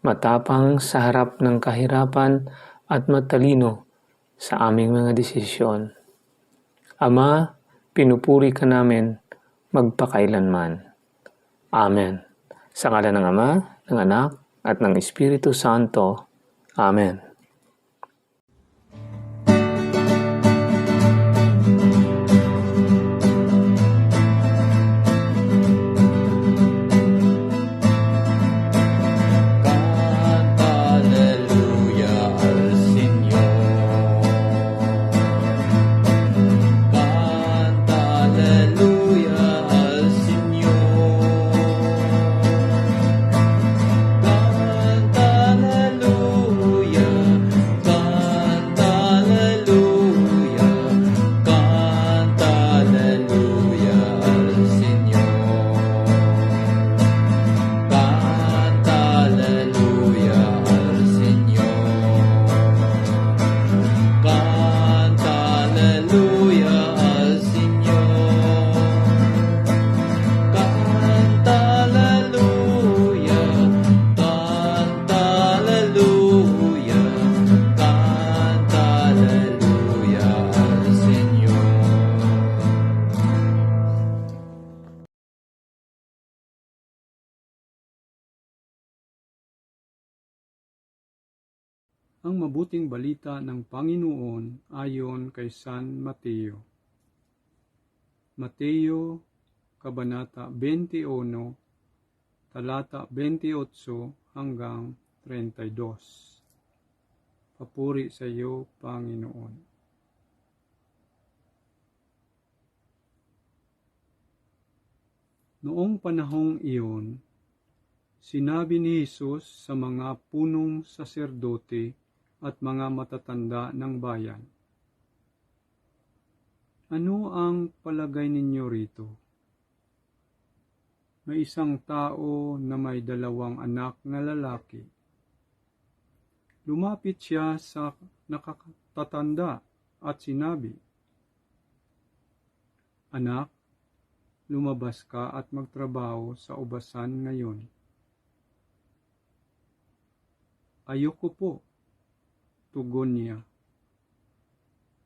matapang sa harap ng kahirapan at matalino sa aming mga desisyon. Ama, pinupuri ka namin magpakailanman. Amen. Sa ngala ng Ama, ng Anak, at ng Espiritu Santo. Amen. Ang mabuting balita ng Panginoon ayon kay San Mateo. Mateo, Kabanata 21, talata 28 hanggang 32. Papuri sa iyo, Panginoon. Noong panahong iyon, sinabi ni Jesus sa mga punong saserdote at mga matatanda ng bayan. Ano ang palagay ninyo rito? May isang tao na may dalawang anak na lalaki. Lumapit siya sa nakatatanda at sinabi, Anak, lumabas ka at magtrabaho sa ubasan ngayon. Ayoko po, tugon niya.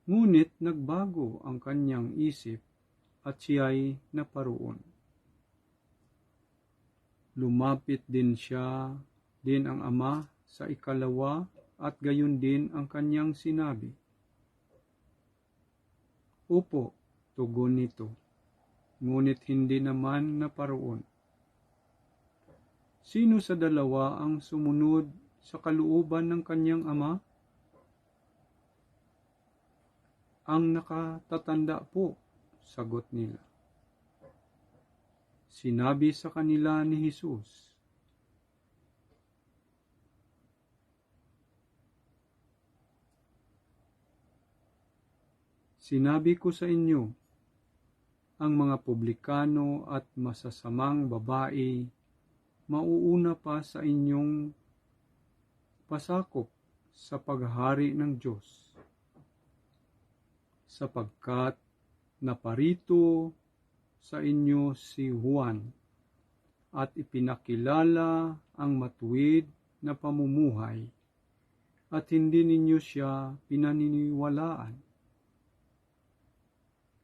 Ngunit nagbago ang kanyang isip at siya'y naparoon. Lumapit din siya, din ang ama sa ikalawa at gayon din ang kanyang sinabi. Upo, tugon nito, ngunit hindi naman naparoon. Sino sa dalawa ang sumunod sa kaluuban ng kanyang ama? Ang nakatatanda po, sagot nila. Sinabi sa kanila ni Jesus, Sinabi ko sa inyo, ang mga publikano at masasamang babae mauuna pa sa inyong pasakop sa paghahari ng Diyos sapagkat naparito sa inyo si Juan at ipinakilala ang matuwid na pamumuhay at hindi ninyo siya pinaniniwalaan.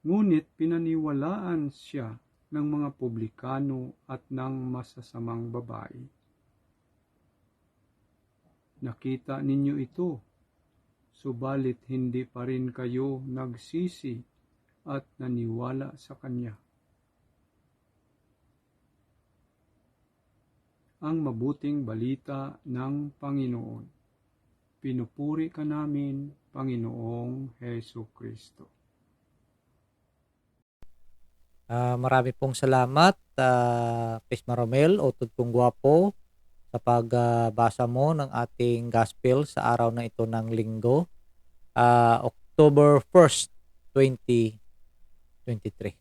Ngunit pinaniwalaan siya ng mga publikano at ng masasamang babae. Nakita ninyo ito, subalit hindi pa rin kayo nagsisi at naniwala sa Kanya. Ang mabuting balita ng Panginoon. Pinupuri ka namin, Panginoong Heso Kristo. Ah, marami pong salamat, uh, Pisma Romel o Tudpong Guwapo sa pagbasa mo ng ating gospel sa araw na ito ng linggo, ah, October 1st, 2023.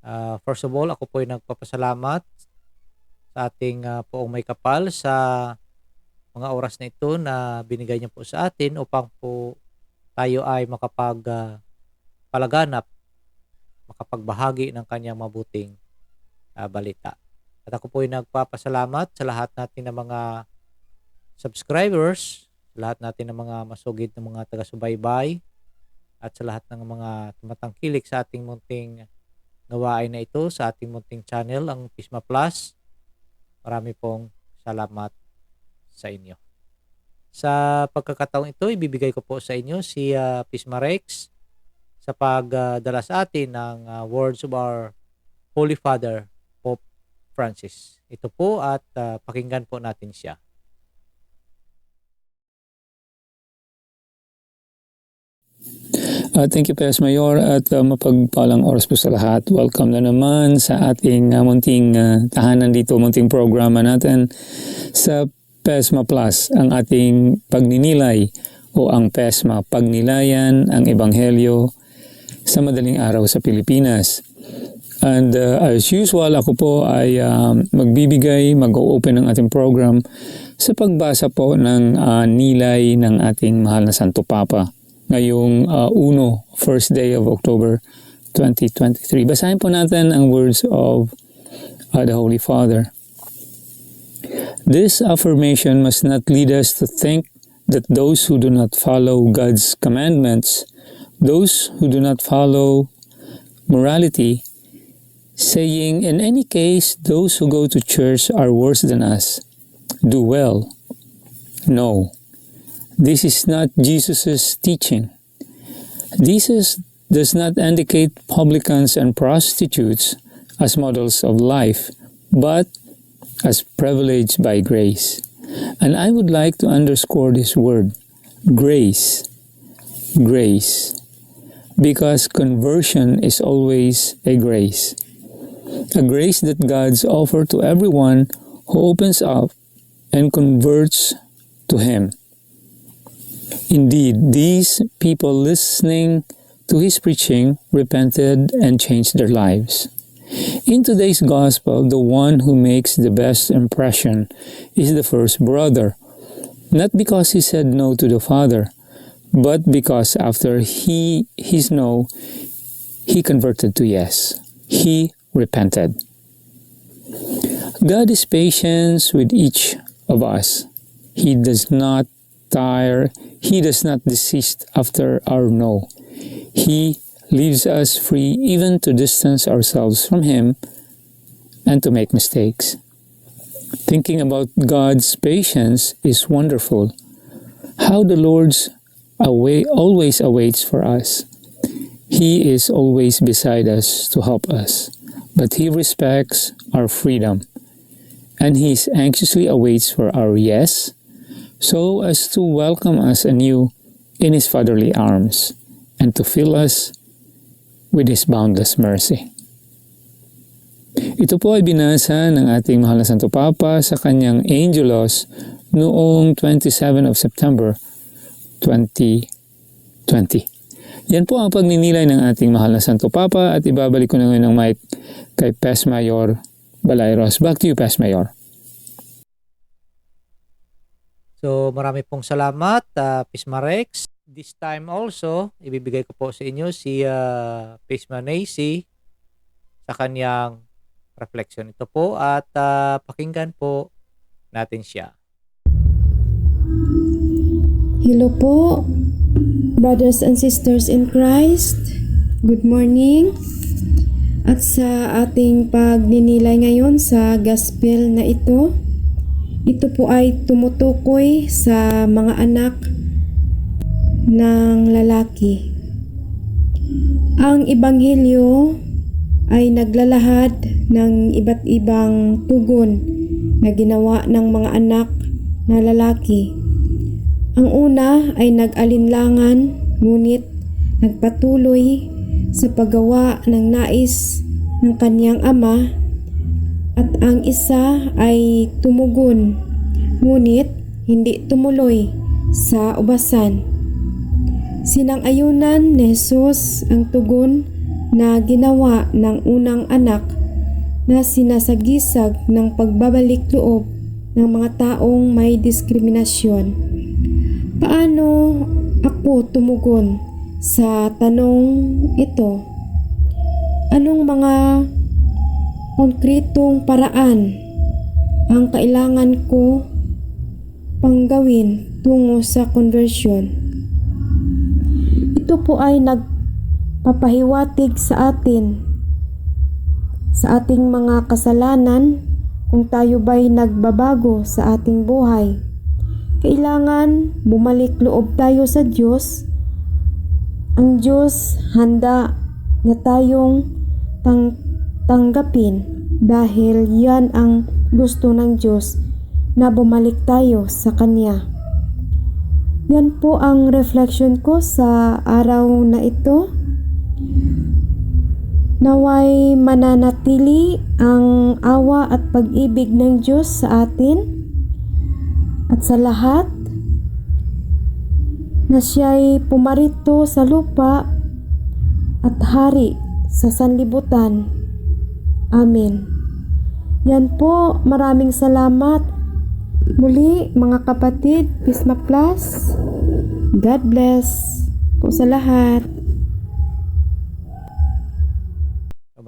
Ah, first of all, ako po ay nagpapasalamat sa ating ah, poong may kapal sa mga oras na ito na binigay niya po sa atin upang po tayo ay makapag ah, palaganap, makapagbahagi ng kanyang mabuting ah, balita. At ako po ay nagpapasalamat sa lahat natin ng mga subscribers, sa lahat natin ng mga masugid ng mga taga-subaybay, at sa lahat ng mga tumatangkilik sa ating munting gawain na ito, sa ating munting channel, ang Pisma Plus. Marami pong salamat sa inyo. Sa pagkakataong ito, ibibigay ko po sa inyo si ah, Pisma Rex sa pagdala sa atin ng ah, words of our Holy Father, Francis. Ito po at ah, pakinggan po natin siya. Uh, thank you, Pes Mayor, at uh, mapagpalang oras po sa lahat. Welcome na naman sa ating uh, munting uh, tahanan dito, munting programa natin sa PESMA Plus, ang ating pagninilay o ang PESMA, pagnilayan ang Ebanghelyo sa madaling araw sa Pilipinas. And uh, as usual, ako po ay um, magbibigay, mag-open ng ating program sa pagbasa po ng uh, nilay ng ating mahal na Santo Papa ngayong uh, uno, first day of October 2023. Basahin po natin ang words of uh, the Holy Father. This affirmation must not lead us to think that those who do not follow God's commandments, those who do not follow morality, saying, in any case, those who go to church are worse than us, do well. No. This is not Jesus' teaching. Jesus does not indicate publicans and prostitutes as models of life, but as privileged by grace. And I would like to underscore this word grace. Grace. Because conversion is always a grace. A grace that God's offer to everyone who opens up and converts to Him. Indeed, these people listening to his preaching repented and changed their lives. In today's gospel, the one who makes the best impression is the first brother, not because he said no to the father, but because after he his no, he converted to yes. He repented. God is patient with each of us. He does not tire he does not desist after our no. He leaves us free even to distance ourselves from Him and to make mistakes. Thinking about God's patience is wonderful. How the Lord's away always awaits for us. He is always beside us to help us, but He respects our freedom, and He anxiously awaits for our yes so as to welcome us anew in His fatherly arms and to fill us with His boundless mercy. Ito po ay binasa ng ating mahal na Santo Papa sa kanyang Angelos noong 27 of September 2020. Yan po ang pagninilay ng ating mahal na Santo Papa at ibabalik ko na ngayon ng mic kay Pes Mayor Balairos. Back to you, Pes Mayor. So marami pong salamat, uh, Pisma Rex. This time also, ibibigay ko po sa inyo si uh, Pisma Nacy sa kanyang reflection. Ito po at uh, pakinggan po natin siya. Hello po, brothers and sisters in Christ. Good morning. At sa ating pagninilay ngayon sa gospel na ito, ito po ay tumutukoy sa mga anak ng lalaki. Ang ebanghelyo ay naglalahad ng iba't ibang tugon na ginawa ng mga anak na lalaki. Ang una ay nag-alinlangan ngunit nagpatuloy sa paggawa ng nais ng kanyang ama at ang isa ay tumugon, ngunit hindi tumuloy sa ubasan. Sinang-ayunan ni Jesus ang tugon na ginawa ng unang anak na sinasagisag ng pagbabalik loob ng mga taong may diskriminasyon. Paano ako tumugon sa tanong ito? Anong mga konkretong paraan ang kailangan ko panggawin tungo sa conversion? Ito po ay nagpapahiwatig sa atin sa ating mga kasalanan kung tayo ba'y nagbabago sa ating buhay. Kailangan bumalik loob tayo sa Diyos. Ang Diyos handa na tayong tang tanggapin dahil yan ang gusto ng Diyos na bumalik tayo sa Kanya. Yan po ang reflection ko sa araw na ito. Naway mananatili ang awa at pag-ibig ng Diyos sa atin at sa lahat na siya'y pumarito sa lupa at hari sa sanlibutan. Amen. Yan po, maraming salamat. Muli, mga kapatid, Pisma Plus, God bless po sa lahat.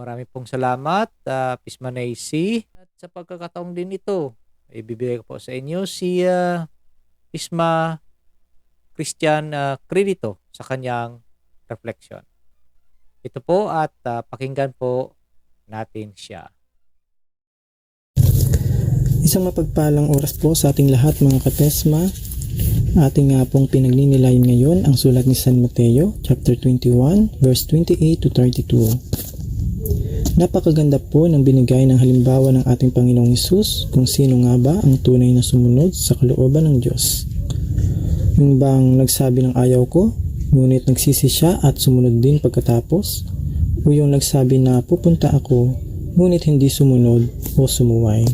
Marami pong salamat, uh, Pisma Nacy. At sa pagkakataong din ito, ibibigay ko po sa inyo si ah, Pisma Christian Credito sa kanyang reflection. Ito po at ah, pakinggan po natin siya. Isang mapagpalang oras po sa ating lahat mga katesma. Ating nga pong pinagninilayan ngayon ang sulat ni San Mateo, chapter 21, verse 28 to 32. Napakaganda po ng binigay ng halimbawa ng ating Panginoong Hesus kung sino nga ba ang tunay na sumunod sa kalooban ng Diyos. Yung bang nagsabi ng ayaw ko, ngunit nagsisi siya at sumunod din pagkatapos? O yung nagsabi na pupunta ako, ngunit hindi sumunod o sumuway?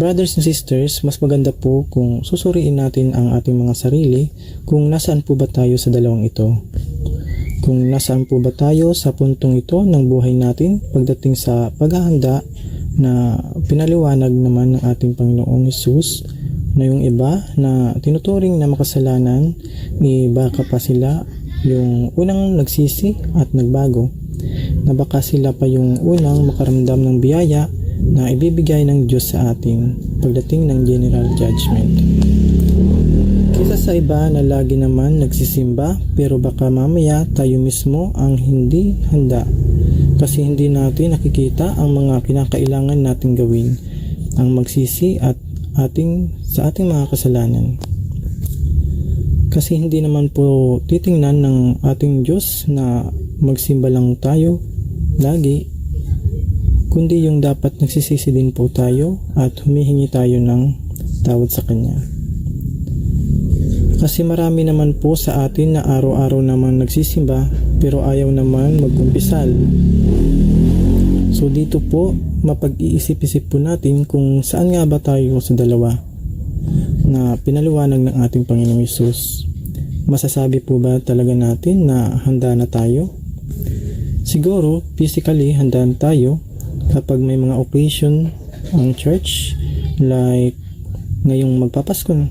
Brothers and sisters, mas maganda po kung susuriin natin ang ating mga sarili kung nasaan po ba tayo sa dalawang ito. Kung nasaan po ba tayo sa puntong ito ng buhay natin pagdating sa paghahanda na pinaliwanag naman ng ating Panginoong Yesus na yung iba na tinuturing na makasalanan, ni baka pa sila yung unang nagsisi at nagbago na baka sila pa yung unang makaramdam ng biyaya na ibibigay ng Diyos sa atin pagdating ng General Judgment. Kisa sa iba na lagi naman nagsisimba pero baka mamaya tayo mismo ang hindi handa kasi hindi natin nakikita ang mga kinakailangan natin gawin ang magsisi at ating sa ating mga kasalanan. Kasi hindi naman po titingnan ng ating Diyos na magsimba lang tayo lagi kundi yung dapat nagsisisi din po tayo at humihingi tayo ng tawad sa Kanya. Kasi marami naman po sa atin na araw-araw naman nagsisimba pero ayaw naman magkumpisal. So dito po, mapag-iisip-isip po natin kung saan nga ba tayo sa dalawa na pinaliwanag ng ating Panginoong Yesus. Masasabi po ba talaga natin na handa na tayo? Siguro, physically handa na tayo kapag may mga occasion ang church like ngayong magpapasko no?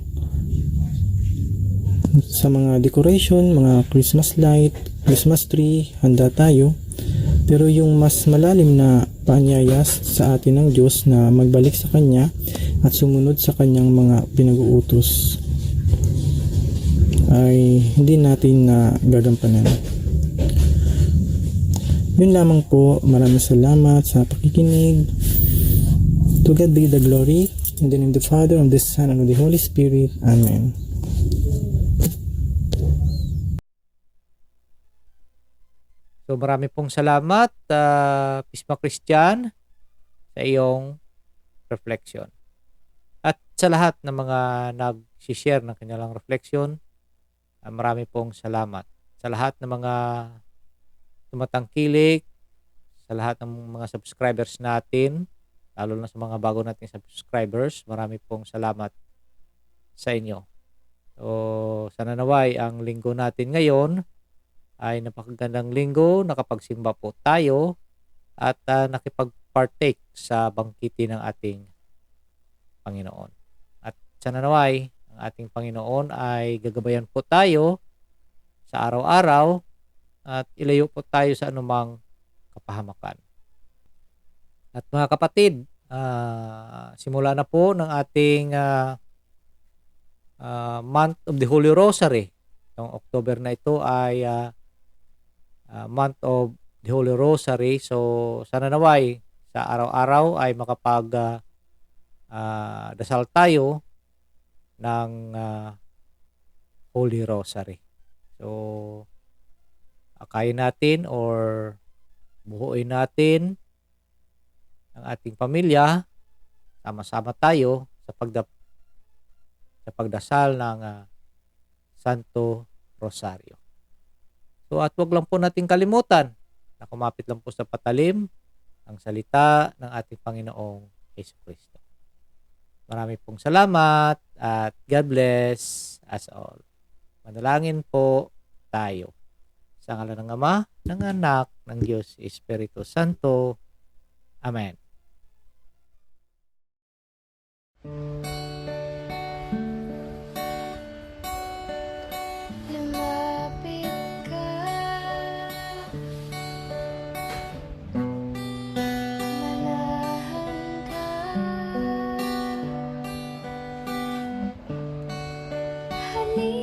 sa mga decoration, mga Christmas light, Christmas tree, handa tayo. Pero yung mas malalim na paanyayas sa atin ng Diyos na magbalik sa Kanya at sumunod sa Kanyang mga pinag-uutos ay hindi natin na gagampanan. Yun lamang po. Maraming salamat sa pakikinig. To God be the glory. In the name of the Father, and the Son, and of the Holy Spirit. Amen. So marami pong salamat, uh, Pisma Christian, sa iyong reflection. At sa lahat ng mga nag-share ng kanilang reflection, uh, marami pong salamat. Sa lahat ng mga tumatangkilik, sa lahat ng mga subscribers natin, lalo na sa mga bago nating subscribers. Marami pong salamat sa inyo. So, sana naway ang linggo natin ngayon ay napakagandang linggo, nakapagsimba po tayo at ah, nakipag-partake sa bangkiti ng ating Panginoon. At sana naway ang ating Panginoon ay gagabayan po tayo sa araw-araw at ilayo po tayo sa anumang kapahamakan. At mga kapatid, ah, simula na po ng ating ah, ah, month of the Holy Rosary. Itong October na ito ay ah, ah, month of the Holy Rosary. So sana naway sa araw-araw ay makapag ah, ah, dasal tayo ng ah, Holy Rosary. So akayin natin or buuin natin ang ating pamilya sama-sama tayo sa pagda sa pagdasal ng ah, Santo Rosario. So at wag lang po nating kalimutan na kumapit lang po sa patalim ang salita ng ating Panginoong Hesus Kristo. Marami pong salamat at God bless us all. Manalangin po tayo. Sa ngala ng Ama, ng Anak, ng Diyos, Espiritu Santo. Amen. Lumapit leave.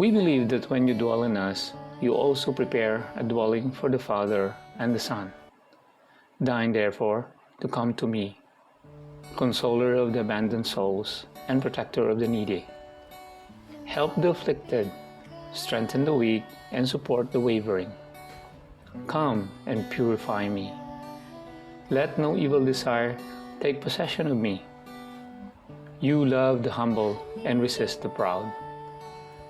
We believe that when you dwell in us, you also prepare a dwelling for the Father and the Son. Deign, therefore, to come to me, consoler of the abandoned souls and protector of the needy. Help the afflicted, strengthen the weak, and support the wavering. Come and purify me. Let no evil desire take possession of me. You love the humble and resist the proud.